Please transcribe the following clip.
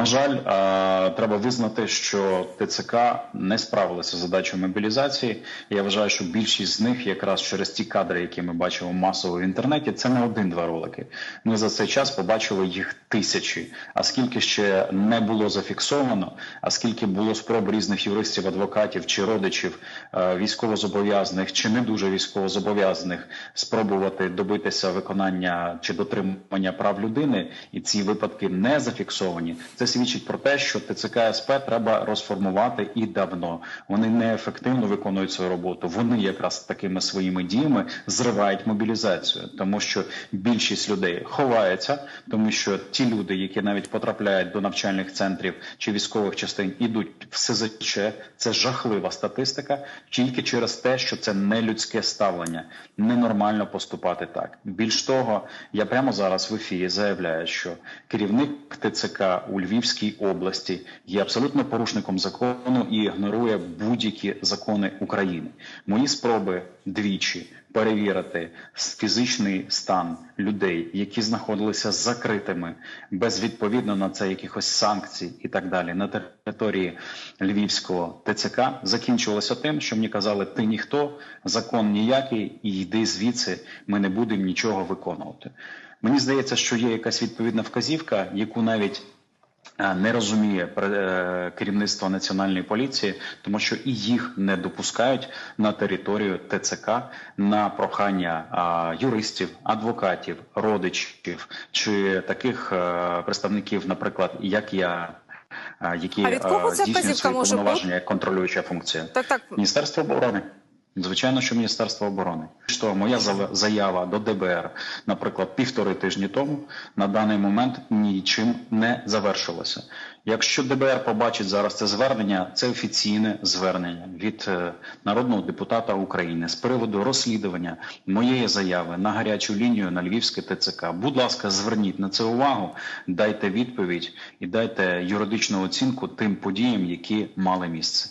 На жаль, е, треба визнати, що ТЦК не справилася з задачою мобілізації. Я вважаю, що більшість з них, якраз через ті кадри, які ми бачимо масово в інтернеті, це не один-два ролики. Ми за цей час побачили їх тисячі. А скільки ще не було зафіксовано, а скільки було спроб різних юристів, адвокатів чи родичів е, військовозобов'язаних чи не дуже військовозобов'язаних спробувати добитися виконання чи дотримання прав людини, і ці випадки не зафіксовані. Це свідчить про те, що ТЦК СП треба розформувати і давно. Вони неефективно виконують свою роботу. Вони якраз такими своїми діями зривають мобілізацію, тому що більшість людей ховається, тому що ті люди, які навіть потрапляють до навчальних центрів чи військових частин, ідуть в СЗЧ. Це жахлива статистика, тільки через те, що це не людське ставлення, ненормально поступати так. Більш того, я прямо зараз в ефірі заявляю, що керівник ТЦК у Львівській області є абсолютно порушником закону і ігнорує будь-які закони України. Мої спроби двічі перевірити фізичний стан людей, які знаходилися закритими, без відповідно на це якихось санкцій і так далі на території Львівського ТЦК закінчувалося тим, що мені казали: ти ніхто, закон ніякий, і йди звідси, ми не будемо нічого виконувати. Мені здається, що є якась відповідна вказівка, яку навіть не розуміє е, керівництво національної поліції, тому що і їх не допускають на територію ТЦК на прохання юристів, адвокатів, родичів чи таких е, представників, наприклад, як я. е, Які А від кого е, ця здійснюють свої повноваження як контролююча функція? Так, так. Міністерство оборони. Звичайно, що Міністерство оборони. Що моя заява до ДБР, наприклад, півтори тижні тому, на даний момент нічим не завершилася. Якщо ДБР побачить зараз це звернення, це офіційне звернення від е, народного депутата України з приводу розслідування моєї заяви на гарячу лінію на Львівське ТЦК. Будь ласка, зверніть на це увагу, дайте відповідь і дайте юридичну оцінку тим подіям, які мали місце.